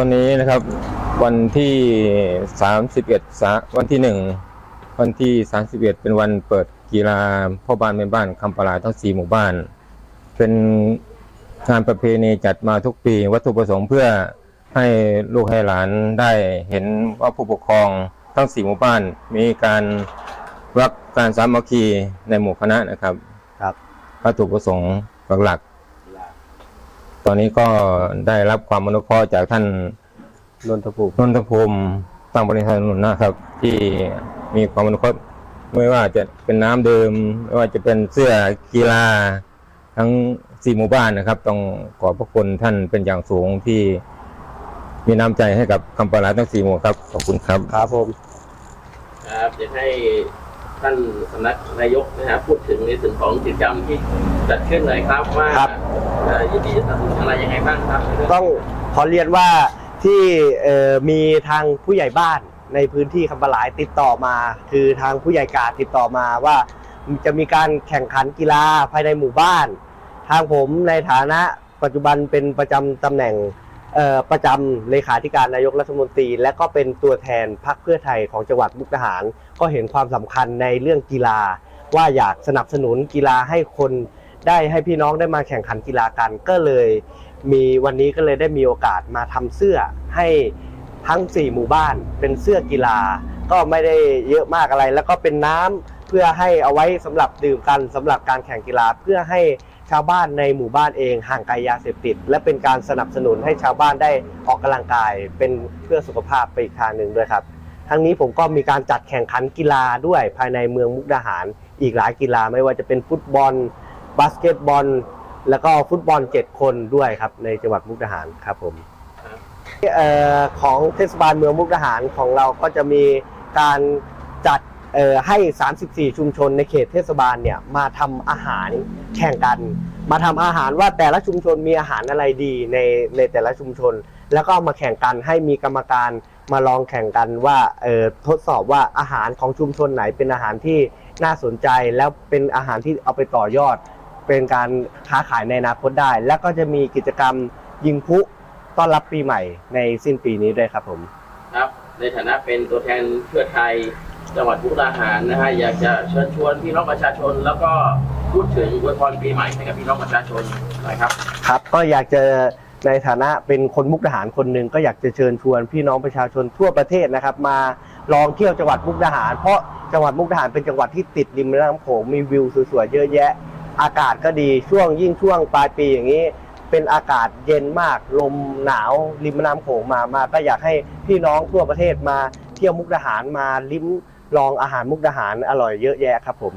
ตัวนี้นะครับ วันที่31สาวันที่หนึ่งวันที่31เป็นวันเปิดกีฬาพ่อบ้านแม่บ้านคำปลาทั้งสี่หมู่บ้าน เป็นงานประเพณีจัดมาทุกปี วัตถุประสงค์เพื่อให้ลูกให้หลานได้เห็นว่าผู้ปกครองทั้งสี่หมู่บ้าน มีการรักการสามัคคีในหมู่คณะนะครับ ครับวัตถุประสงค์หลักๆ ตอนนี้ก็ได้รับความอนุเคราะห์จากท่านนนทภูมินนทภูมิตั้งบริษัทนุนนะครับ ที่มีความอนุเคราะห์ไม่ว่าจะเป็นน้ำดื่มไม่ว่าจะเป็นเสื้อกีฬาทั้งสี่หมู่บ้านนะครับ ต้องขอบพระคุณท่านเป็นอย่างสูงที่มีน้ำใจให้กับคำปาลาทั้งสี่หมู่ครับ ขอบคุณครับ ครับผม ครับอยากให้ ท่านสำนักนายกนะครับพูดถึงในส่วนของกิจกรรมที่จัดขึ้นหน่อยครับว่าเอ่อยินดีจะสนับสนุนอะไรยังไงบ้างครับต้องขอเรียนว่าที่เอ่อมีทางผู้ใหญ่บ้านในพื้นที่คำปะหลายติดต่อมา คือทางผู้ใหญ่กาดติดต่อมาว่าจะมีการแข่งขันกีฬาภายในหมู่บ้าน ทางผมในฐานะปัจจุบันเป็นประจำตำแหน่งเอ่อประจำเลขาธิการนายกรัฐมนตรี และก็เป็นตัวแทนพรรคเพื่อไทยของจังหวัดมุกดาหาร ก็เห็นความสำคัญในเรื่องกีฬา ว่าอยากสนับสนุนกีฬาให้คนได้ให้พี่น้องได้มาแข่งขันกีฬากันก็เลย มีวันนี้ก็เลยได้มีโอกาสมาทำเสื้อให้ทั้ง 4 หมู่บ้านเป็นเสื้อกีฬา ก็ไม่ได้เยอะมากอะไร แล้วก็เป็นน้ำเพื่อให้เอาไว้สำหรับดื่มกันสำหรับการแข่งกีฬาเพื่อให้ชาวบ้านในหมู่บ้านเองห่างไกลยาเสพติด และเป็นการสนับสนุนให้ชาวบ้านได้ออกกำลังกายเป็นเพื่อสุขภาพไปอีกทางหนึ่งด้วยครับ ทั้งนี้ผมก็มีการจัดแข่งขันกีฬาด้วยภายในเมืองมุกดาหาร อีกหลายกีฬาไม่ว่าจะเป็นฟุตบอล บาสเกตบอล แล้วก็ฟุตบอล 7 คนด้วยครับในจังหวัดมุกดาหารครับผมออของเทศบาลเมืองมุกดาหารของเราก็จะมีการจัดให้ 34 ชุมชนในเขตเทศบาลเนี่ยมาทำอาหารแข่งกัน มาทำอาหารว่าแต่ละชุมชนมีอาหารอะไรดีในในแต่ละชุมชน แล้วก็เอามาแข่งกันให้มีกรรมการมาลองแข่งกันว่าเอ่อทดสอบว่าอาหารของชุมชนไหนเป็นอาหารที่น่าสนใจ แล้วเป็นอาหารที่เอาไปต่อยอด เป็นการค้าขายในอนาคตได้ แล้วก็จะมีกิจกรรมยิงพลุต้อนรับปีใหม่ในสิ้นปีนี้ด้วยครับผมครับ ในฐานะเป็นตัวแทนเพื่อไทยจังหวัดมุกดาหารนะฮะอยากจะเชิญชวนพี่น้องประชาชน แล้วก็พูดถึงอวยพรปีใหม่ให้กับพี่น้องประชาชนหน่อยครับ ครับก็อยากจะ ในฐานะเป็นคนมุกดาหารคนหนึ่งก็อยากจะเชิญชวนพี่น้องประชาชนทั่วประเทศนะครับ มาลองเที่ยวจังหวัดมุกดาหาร เพราะจังหวัดมุกดาหารเป็นจังหวัดที่ติดริมแม่น้ำโขงมีวิวสวยๆเยอะแยะ อากาศก็ดีช่วงยิ่งช่วงปลายปีอย่างนี้ เป็นอากาศเย็นมากลมหนาวริมแม่น้ำโขงมามาก็อยากให้พี่น้องทั่วประเทศมาเที่ยวมุกดาหารมาลิ้มลองอาหารมุกดาหารอร่อยเยอะแยะครับ ผม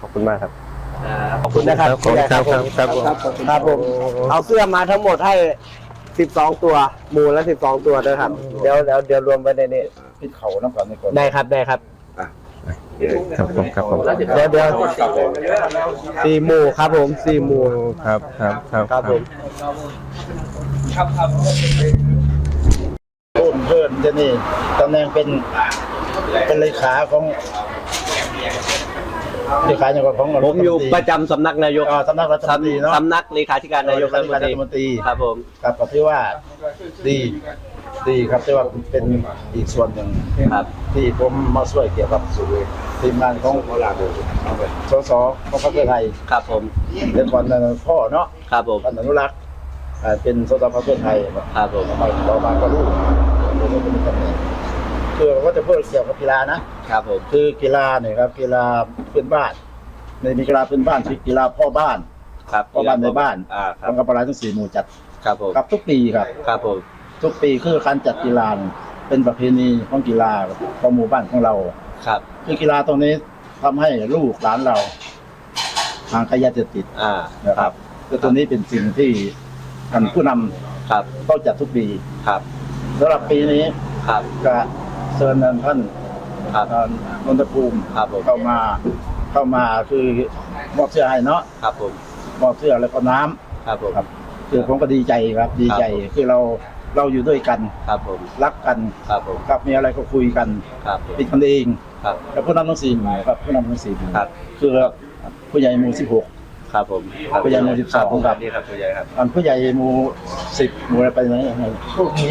ขอบคุณมากครับ ขอบคุณนะครับขอบคุณครับครับครับผมครับผมเอาเสื้อมาทั้งหมดให้12ตัว หมูละ12ตัวด้วยครับ เดี๋ยวเดี๋ยวเดี๋ยวรวมไปในนี้พิษเขาน้ำก่อนในก่อนได้ครับได้ครับครับผมครับผมเดี๋ยวเดี๋ยวสี่หมูครับผมสี่หมูครับครับครับครับผมต้นเพิ่นจะนี่ตำแหน่งเป็นเป็นเลขาของ เลขาอย่างของผมอยู่ประจำสำนักนายกอ่าสำนักรัฐมนตรีเนาะสำนักเลขาธิการนายกรัฐมนตรีรัฐมนตรีครับผมครับก็ถือว่าดีดีครับที่ว่าเป็นอีกส่วนหนึ่งครับ ที่ผมมาช่วยเกี่ยวกับทีมงานของสสของพรรคเพื่อไทยครับผมเรื่องก่อนนั้นพ่อเนาะครับผมท่านอนุรักษ์อ่าเป็นสสพรรคเพื่อไทยครับผมมาต่อมาก็รู้ คือว่าจะพูดเกี่ยวกับกีฬานะครับผมคือกีฬาเนี่ยครับกีฬาพื้นบ้านในมีกีฬาพื้นบ้านคือกีฬาพ่อบ้านครับพ่อบ้านในบ้านอ่าครัทาบงกำปลาทั้งสี่หมู่จัดครับผมครับทุกปีครับ ครับผมทุกปีคือการจัดกีฬาเนี่ยเป็นประเพณีของกีฬาของหมู่บ้านของเรา ครับคือกีฬาตรงนี้ทำให้ลูกหลานเราห่างไกลยาเสพติดอ่านะครับคือตัวนี้เป็นสิ่งที่ท่านผู้นำครับต้องจัดทุกปีครับสำหรับปีนี้ครับ ก็ เชิญท่านครับเอ่อนนทภูมิครับผมเข้ามาเข้ามาคือมอบเสื้อให้เนาะครับผมมอบเสื้อแล้วก็น้ำครับผมครับคือผมก็ดีใจครับดีใจครับผมคือเราเราอยู่ด้วยกันครับผมรักกันครับผมครับมีอะไรก็คุยกันครับผมเป็นกันเองครับแล้วผู้นำทั้งสี่หมู่ครับผู้นำทั้งสี่หมู่ครับคือผู้ใหญ่หมู่สิบหก ครับผมผู้ใหญ่หมู่สิบสองครับ นี่ครับผู้ใหญ่ครับอันผู้ใหญ่หมู่สิบหมู่อะไรไปไหนยังไง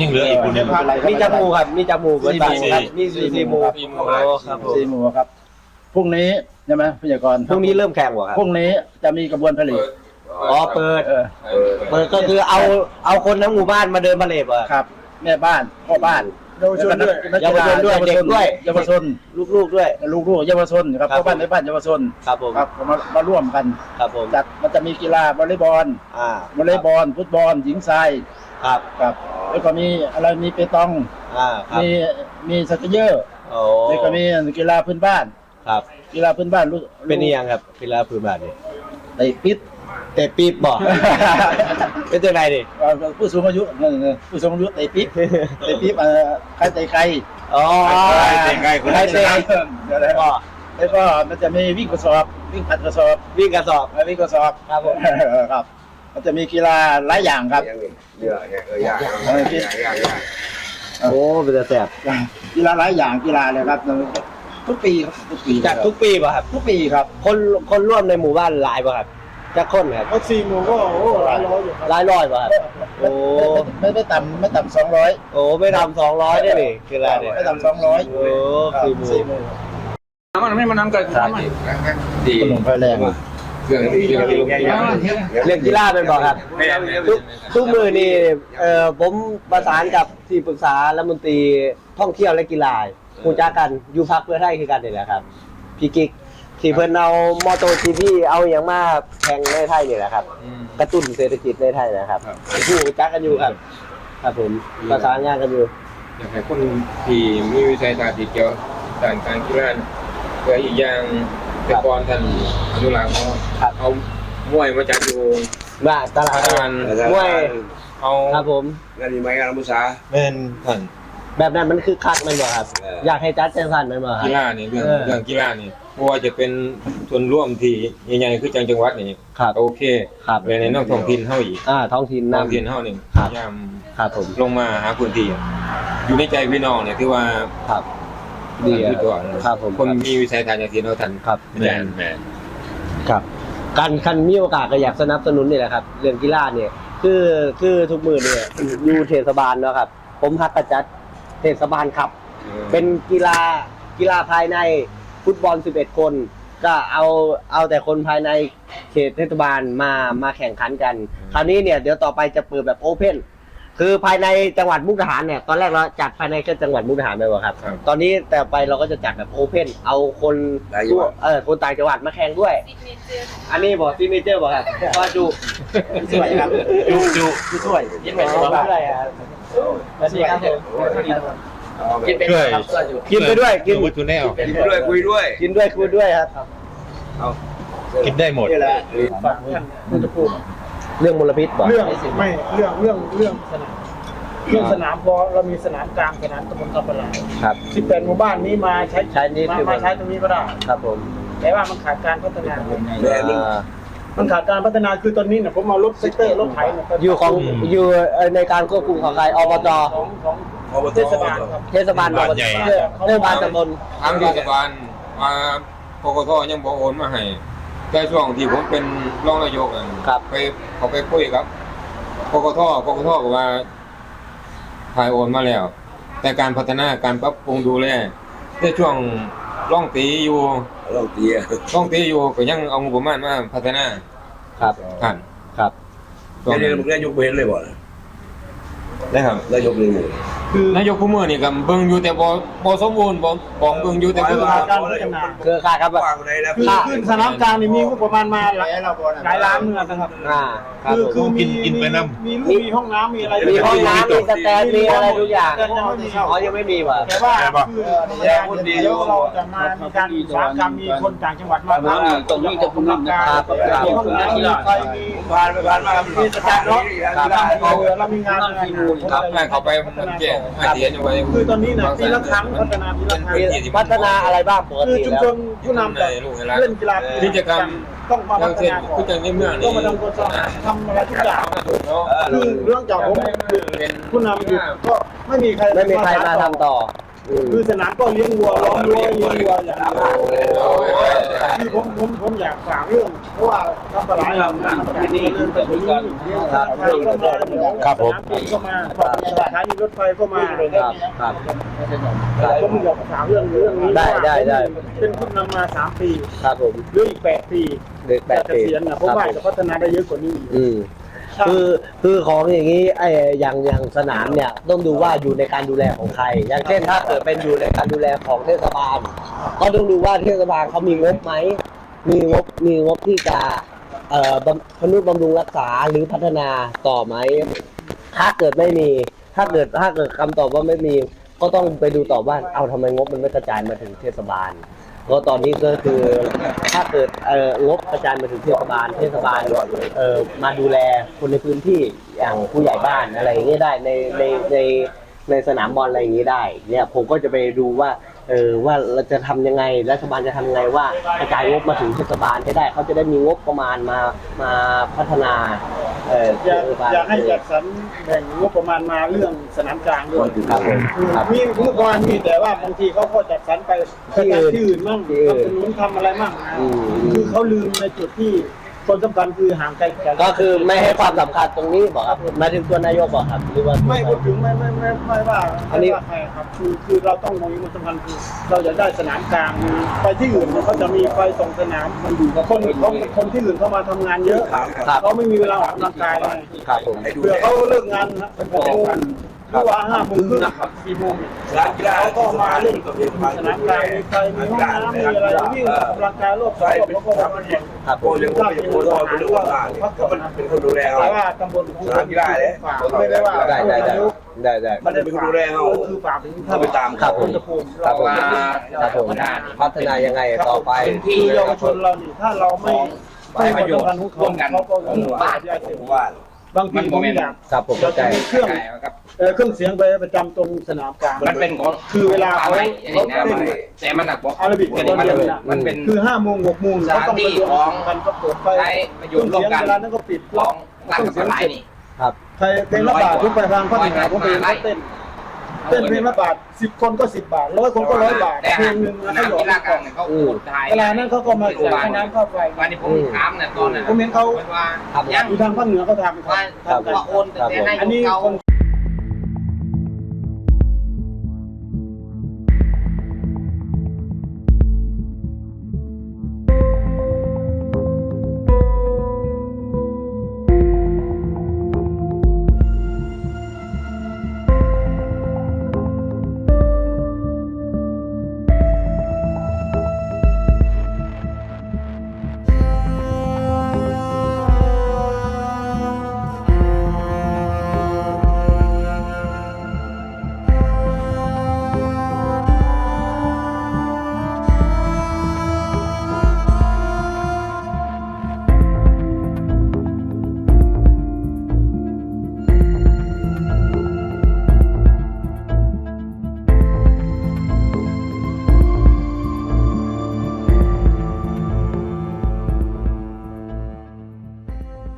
ยังเหลืออีกคนหนึงมีจมูกครับมีจมูกสี่บ้านหมู่ครับมีสี่สี่หมู่สี่หโอ้มู่ครับผมสี่หมู่ครับพรุ่งนี้ใช่ไหมผู้ใหญ่กรพรุ่งนี้เริ่มแข่งวะครับพรุ่งนี้จะมีกระบวนผลิตอ๋อเปิดเออเปิดก็คือเอาเอาคนทั้งหมู่บ้านมาเดินมาเลบอะ ครับ แม่บ้านพ่อบ้าน เยาวชนด้วยนักกีฬาเยาวชนด้วยเด็กด้วยเยาวชนลูกๆด้วยลูกๆเยาวชนครับครับพ่อบ้านแม่บ้านเยาวชนครับผมครับมามาร่วมกันครับผมจัดมันจะมีกีฬาวอลเลย์บอลอ่าวอลเลย์บอลฟุตบอลหญิงชายครับครับแล้วก็มีอะไรมีเปตองอ่าครับมีมีสกีเยอร์โอ้แล้วก็มีกีฬาพื้นบ้านครับ กีฬาพื้นบ้านลูกเป็นอีหยังครับกีฬาพื้นบ้านนี่ไอ้ปิด เตะปี๊บบอกเป็นจังไดดิเอ่อผู้สูงอายุเออผู้สูงอายุไอ้ปิ๊บไอ้ปิ๊บเอ่อใครไต่ไกลอ๋อเตะไกลคนใครนั้นชเตะนะเดี๋ยวนะก็แล้วก็มันจะมีวิ่งกระสอบ วิ่งผัดกระสอบวิ่งกระสอบเอ่อวิ่งกระสอบครับผมเออครับ มันจะมีกีฬาหลายอย่างครับเออกีโอ้เป็นแต่แสบกีฬาหลายอย่างกีฬาเลยครับ ทุกปีครับทุกปีจัดทุกปีป่ะครับ ทุกปีครับ คนคนร่วมในหมู่บ้านหลายป่ะครับ จะคนครับก็สี่หมู่ก็โอ้หลายร้อยอยู่ครับหลายร้อยป่ะครับโอ้ไม่ไม่ต่ำไม่ต่ำสองร้อยโอ้ไม่ทำสองร้อยได้ดิคืออะไรเนี่ยไม่ต่ำสองร้อยโอ้สี่หมู่สี่หมู่มันไม่มานำกันดีขนมไฟแรงเรื่องเรื่องเรื่องเรื่องกีฬาเป็นบอกครับทุกทุกมือนี่เอ่อผมประสานกับที่ปรึกษารัฐมนตรีท่องเที่ยวและกีฬาคูจ้ากันอยู่พักเพื่อไทยคือกันนี่แหละครับ พี่กิ๊ก ที่เพิ่นเอามอโตจีพีเอาอย่างมาแข่งในไทยนี่แหละครับกระตุ้นเศรษฐกิจในไทยนะครับ ผู้จักกันอยู่ครับ ครับผมประสานงานกันอยู่อยากให้คนที่มีวิสัยทัศน์ที่เกี่ยวด้านการกีฬาเพื่ออีกอย่างแต่ก่อนท่านอนุรักษ์เขาครับเอามวยมาจัดอยู่ว่าตลาดทหารมวย เอาครับผมแม่นท่าน แบบนั้นมันคือคักแมันบ่ครับ เอออ อยากให้จัดแจ้งสันแมันบ่ครักีบฬานี่เรื่องเออ เรื่องกีฬานี่เพราะว่าจะเป็นส่วนร่วมที่ใหญ่ๆคือจังจังหวัดนี่ครับ โอเคครับ เลยในนอกท้องถิ่นเฮาอีกอ่าท้องถิ่นท้องนำ ถิ่นเฮานี่ครัพบยายามครับผมลงมาหาพื้นที่อยู่ในใจพี่น้องเนี่ยที่ว่าครับ ดีอะคือตัวครับผมคนมีวิสัยทัศน์อย่างที่เราทันครับ แม่นแม่นครับการคันมีโอกาสก็อยากสนับสนุนนี่แหละครับ เรื่องกีฬาเนี่ย คือคือทุกมือเนี่ย อยู่เทศบาลเนาะครับ ผมพักกระจัด เทศบาลครับ เป็นกีฬากีฬาภายในฟุตบอล 11 คน ก็เอาเอาแต่คนภายในเขตเทศบาลมามาแข่งขันกัน คราวนี้เนี่ยเดี๋ยวต่อไปจะเปิดแบบโอเพนคือภายในจังหวัดมุกดาหารเนี่ยตอนแรกเราจัดภายในแค่จังหวัดมุกดาหารไปวะครับครับตอนนี้แต่ไปเราก็จะจัดแบบโอเพนเอาคนหลายจังหวัดเออคนต่างจังหวัดมาแข่งด้วย อันนี้บอกซีเมเจอร์บอกครับว่าจุสวยครับจุจุผู้ช่วยยิ่งเป็นสบายครับแล้วนี่ครับผมกินเป็นครับกินไปด้วยกินพูดทูแนวกินด้วยคุยด้วย กินด้วยคุยด้วยครับกินได้หมดนี่แหละฝากคุณจะพูดเรื่องมลพิษบอกเรื่องไม่เรื่องเรื่องเรื่องสนามเรื่องสนามพอเรามีสนามกลางสนามตำบลกำปะหลาครับสิบแปดหมู่บ้านนี้มาใช้ใช้นี่มาคือมาใช้ตรงนี้ก็ได้ครับผมแต่ว่ามันขาดการพัฒนาอ่า มันขาดการพัฒนาคือตอนนี้เนี่ยผมเอารถเซกเตอร์รถไถเนี่ยอยู่ของอยู่เอ่อในการควบคุมของใครอบจของของเทศบาลครับ เทศบาลบ้านใหญ่เทศบาลตำบลทางเทศบาลมาปกทยังบ่โอนมาให้แต่ช่วงที่ผมเป็นรองนายกอะครับ ไปเขาไปคุยครับปกทปกทบอกว่าถ่ายโอนมาแล้ว แต่การพัฒนาการปรับปรุงดูแลในช่วงร่องตีอยู่ ลองเตียร่องตีอยู่ก็ยังเอางบประมาณมาพัฒนาครับท่านครับช่วงเดี๋ยวนั้นมึงได้ยกเว้นเลยบ่ ได้ครับได้ยกเลยคือนายกผู้มือนี่ก็เบิ่งอยู่แต่บ่บ่สมบูรณ์บ่บ่เบิ่งอยู่แต่คืบ่อขาดการพัฒนาเครือข่ายครับวางไหนแล้วคือคือสนามกลางนี่มีงบประมาณมาหลายหลายล้านเงินนะครับอ่าครับคือผคือมมีกินไปน้มีลูกมีห้องน้ำมีอะไรมีห้องน้ำมีสแตนมีอะไรทุกอย่างแต่ยังไม่มีอ๋อยังไม่มีว่ะ แต่ว่าคือเดี๋ยวเราจะมามีการอุตสาหกรรมมีคนต่างจังหวัดมาตรงนี้จะพุ่งน้ำการมีห้องน้ำมีไฟมีผ่านไปผ่านมามีสถานเนาะเราเรามีงานอะไรครับแม่เขาไปมันแจ้งมาเสียอยู่ไว้คือตอนนี้นะปีละครั้งพัฒนาปีละครั้งพัฒนาอะไรบ้างปกคือติชุมแล้ว ชนผู้นำจะเล่นกีฬากิจกรรมต้องมาพัฒนาก่อคือนจังในเมือต้อนี่งมาทำโฆษณาทำอะไรทุกอย่างเนาะคือเรื่องจากผมผู้นำอยู่ก็ไม่มีใครไม่มีใครมาทำต่ออืมคือสนามก็เลี้ยงวัวล้อมรั้วเลี้ยงวัวอย่างเดียวคือผมผมผมอยากฝากเรื่อง เพราะว่าทำปลาไหลเราที่นี่เดินไปถึงนี่ครับก็มาครับผมสนามบินก็มาสถานีรถไฟก็มาครับครับก็มีอยากถามเรื่องเรื่องนี้ได้ได้ได้เป็นผู้นำมาสามปีครับผมหรืออีกแปดปีเด็กแปดจะปีเกษียณนะเพราะว่าจะพัฒนาได้เยอะกว่านี้อีกอืมคือคือของอย่างนี้ไอ้อย่างอย่างสนามเนี่ยต้องดูว่าอยู่ในการดูแลของใคร อย่างเช่นถ้าเกิดเป็นอยู่ในการดูแลของเทศบาล ก็ต้องดูว่าเทศบาลเขามีงบไหม มีงบมีงบที่จะเอ่อบำพนุบำรุงรักษาหรือพัฒนาต่อไหมถ้าเกิดไม่มี ถ้าเกิดถ้าเกิดคำตอบว่าไม่มี ก็ต้องไปดูต่อว่าเอาทำไมงบมันไม่กระจายมาถึงเทศบาลก็ตอนนี้ก็คือถ้าเกิดเอ่องบกระจายมาถึงเทศบาลเทศบาลเอ่อมาดูแลคนในพื้นที่อย่างผู้ใหญ่บ้านอะไรอย่างเงี้ยได้ในในในในสนามบอลอะไรอย่างงี้ได้ เนี่ยผมก็จะไปดูว่า เออว่าเราจะทำยังไงรัฐบาลจะทำยังไงว่ากระจายงบมาถึงเทศบาลให้ได้เขาจะได้มีงบประมาณมามาพัฒนาเอ่ออยากเทศบาลอยากให้จัดสรรแบ่งงบประมาณมาเรื่องสนามกลางด้วยครับผมครับมีเมื่อก่อนมีแต่ว่าบางทีเขาก็จัดสรรไปที่อื่นที่อื่นมั่งที่อื่นทำถนนทำอะไรมั่งนะอืมคือเขาลืมในจุดที่ คนสำคัญคือห่างไกลกันก็คือไม่ให้ความสำคัญตรงนี้บอกครับหมายถึงตัวนายกบอกครับหรือว่าไม่พูดถึงไม่ไม่ไม่ไม่ว่าอันนี้ไม่ว่าใครครับคือคือเราต้องมองมันสำคัญคือเราอยากได้สนามกลางมีไปที่อื่นเนี่ยเขาจะมีไฟส่องสนามมันอยู่กับคนเขาคนที่อื่นเขามาทำงานเยอะครับเขาไม่มีเวลาออกกำลังกายไงครับผมเผื่อเขาเลิกงานนะ เป็นหกโมงหรือว่าห้าโมงครึ่งสี่โมงเขาก็มาเล่นสนามกลางมีไฟมีห้องน้ำมีอะไรวิ่งออกกำลังกายรอบสองรอบแล้วก็มาแข่งครับผโอ้มยยังไม่เป็นคนรอไปดูว่าพักก็มันเป็นคนดูแลเอาแต่ว่าตำบลของสนามกีฬาเนี่ยฝากไม่ได้ว่าได้ได้ได้ได้ได้มันจะเป็นคนดูแลเอาคือฝากถึงเข้าไปตามครับผมจะภูมิครับผมครับผมพัฒนายังไงต่อไปคือเยาวชนเรานี่ถ้าเราไม่ให้ประโยชน์ของเขาเขาก็จะบ้าได้ผมว่า บางทีผมอยากครับผมเราเข้าใจจะมีเครื่องเอ่อเครื่องเสียงไปประจำตรงสนามกลาง มันเป็นของคือเวลาเขาอะไรเขานะเต้นแต่มันหนักบอกอาราบิกมันตอนมันเย็นน่ะมันเป็น คือห้าโมงหกโมงเขาต้องไปรวมกันก็เปิดไฟใช้ประโยชน์ร่วมกันเวลานั้นก็ปิดของร้านกับหลายนี่ครับใครเพลงละบาททุกไปทางพระบิดาผมไปเต้น เต้นเพลงละบาทสิบคนก็สิบบาทร้อยคนก็ร้อยบาทแต่เพลงหนึ่งสนะนาเขามหยอกีฬาดกลางเนี่ยเขากดถ่ายเวลานั้นเขาก็มาจ่ายค่าน้ำค่าไฟวันนี้ผมถามเนี่ยตอนนั้นผมเห็นเขาว่าครับยังอยู่ทางภาคเหนือเขาทำว่าทำกันว่าโอนแต่ให้อันนี้เขาคน